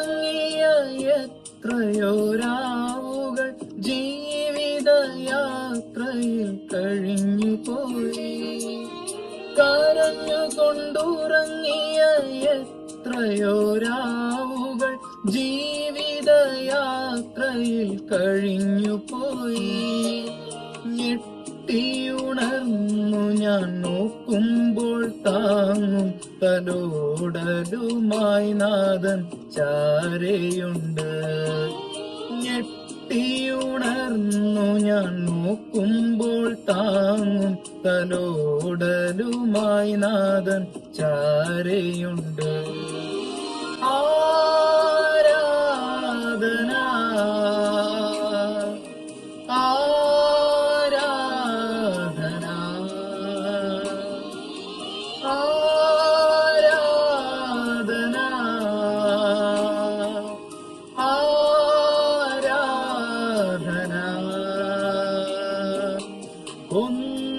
കൊണ്ടുറങ്ങിയ എത്രയോ രാവുകൾ ജീവിതയാത്രയിൽ കഴിഞ്ഞു പോയി കരഞ്ഞു കൊണ്ടുറങ്ങിയ എത്രയോ രാവുകൾ ജീവിതയാത്രയിൽ കഴിഞ്ഞു പോയി ഞെട്ടിയുണർന്നു ഞാൻ നോക്കുമ്പോൾ താങ്ങും തലോടലുമായി നാഥൻ ചാരയുണ്ട്. ഞെട്ടിയുണർന്നു ഞാൻ നോക്കുമ്പോൾ താങ്ങും തലോടലുമായി നാഥൻ ചാരയുണ്ട്. ആരാധന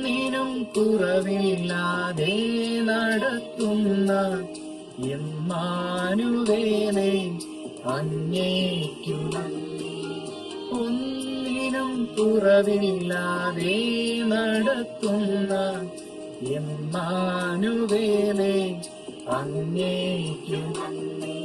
ഒന്നിനും കുറവില്ലാതെ നടത്തുന്ന എമ്മാനുവേനെ അന്വേഷിക്കുന്ന. ഒന്നിനും കുറവില്ലാതെ നടത്തുന്ന എമ്മാനുവേനെ അങ്ങേക്കും നന്ദി.